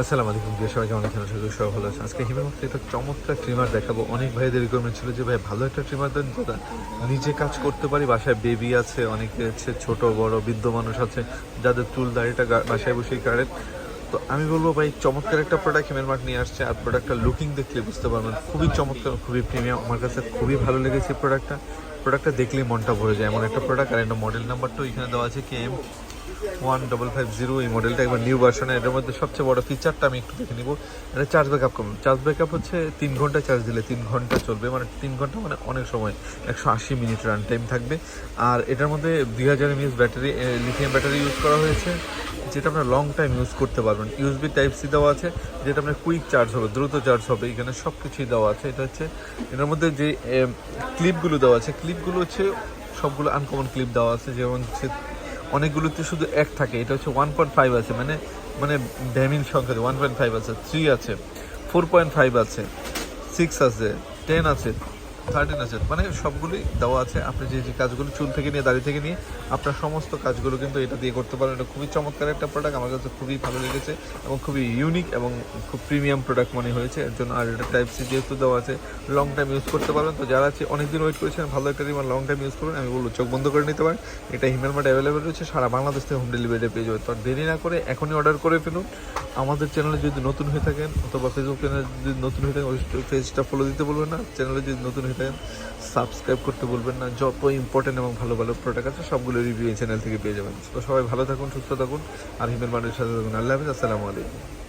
আসসালামু আলাইকুম প্রিয় সবাই কেমন আছেন? আশা করি ভালো আছে আজকে হিমের মধ্যে একটা চমৎকার ট্রিমার দেখাবো। অনেক ভাইদের রিকোয়ারমেন্ট ছিল যে, ভাই, ভালো একটা ট্রিমার দেন যেটা নিজে কাজ করতে পারি, বাসায় বেবি আছে, অনেকে আছে, ছোট, বড়, বৃদ্ধ মানুষ আছে, যাদের চুল দাড়িটা বাসায় বসেই কাটেন তো আমি বলব, ভাই, চমৎকার একটা প্রোডাক্ট হিমের মার্ট নিয়ে আসছে, আর প্রোডাক্টটা লুকিং দেখলে বুঝতে পারবেন। খুবই চমৎকার, খুবই প্রিমিয়াম আমার কাছে খুবই ভালো লেগেছে প্রোডাক্টটা প্রোডাক্টটা দেখলেই মনটা ভরে যায়। এমন একটা প্রোডাক্ট আর একটা মডেল নাম্বারটাও এখানে দেওয়া আছে K M one double five zero এই মডেলটা একবার নিউ ভার্সনে এটার মধ্যে সবচেয়ে বড় ফিচারটা আমি একটু দেখে নিব। এটা চার্জ ব্যাকআপ কম। চার্জ ব্যাকআপ হচ্ছে তিন ঘণ্টা চার্জ দিলে তিন ঘণ্টা চলবে। মানে তিন ঘণ্টা মানে অনেক সময়। একশো আশি মিনিট রান টাইম থাকবে। আর এটার মধ্যে দুই হাজার MS battery lithium battery use করা হয়েছে। যেটা আপনার লং টাইম ইউজ করতে পারবেন। ইউএসবি টাইপ সি দেওয়া আছে, যেটা আপনার কুইক চার্জ হবে, দ্রুত চার্জ হবে। এখানে সব কিছুই দেওয়া আছে। এটা হচ্ছে, এটার মধ্যে যে ক্লিপগুলো দেওয়া আছে ক্লিপগুলো হচ্ছে সবগুলো আনকমন ক্লিপ দেওয়া আছে। যেমন হচ্ছে অনেকগুলোতে শুধু এক থাকে। এটা হচ্ছে ওয়ান পয়েন্ট ফাইভ আছে মানে মানে ভ্যামিন সংখ্যা ওয়ান পয়েন্ট ফাইভ আছে থ্রি আছে ফোর পয়েন্ট ফাইভ আছে সিক্স আছে টেন আছে। থার্টিন আছে। মানে সবগুলোই দেওয়া আছে। আপনি যে যে কাজগুলো চুল থেকে নিয়ে, দাড়ি থেকে নিয়ে, আপনার সমস্ত কাজগুলো কিন্তু এটা দিয়ে করতে পারেন। এটা খুবই চমৎকার একটা প্রোডাক্ট আমার কাছে খুবই ভালো লেগেছে এবং খুবই ইউনিক এবং খুব প্রিমিয়াম প্রোডাক্ট মনে হয়েছে। এর জন্য আর এটা টাইপ সি যেহেতু দেওয়া আছে লং টাইম ইউজ করতে পারবেন। তো যারা আছে, অনেকদিন ওয়েট করেছেন, ভালো একটা রিমার লং টাইম ইউজ করবেন। আমি বলব, চোখ বন্ধ করে নিতে পারেন। এটা হিমেল মার্ট অ্যাভেলেবেল রয়েছে। সারা বাংলাদেশ থেকে হোম ডেলিভারি পেয়ে যাবে তো দেরি না করে এখনই অর্ডার করে ফেলুন। আমাদের চ্যানেলে যদি নতুন হয়ে থাকেন, অথবা ফেসবুক চ্যানেলে যদি নতুন হয়ে থাকেন ওই পেজটা ফলো দিতে বলবেন না। চ্যানেলে যদি নতুন হয়ে সাবস্ক্রাইব করতে বলবেন না। যত ইম্পর্টেন্ট এবং ভালো ভালো প্রোডাক্ট আছে, সবগুলো রিভিউ এই চ্যানেল থেকে পেয়ে যাবেন। তো সবাই ভালো থাকুন, সুস্থ থাকুন, আর হিমের মানুষের সাথে থাকুন। আল্লাহ হাফিজ, আসসালামু আলাইকুম।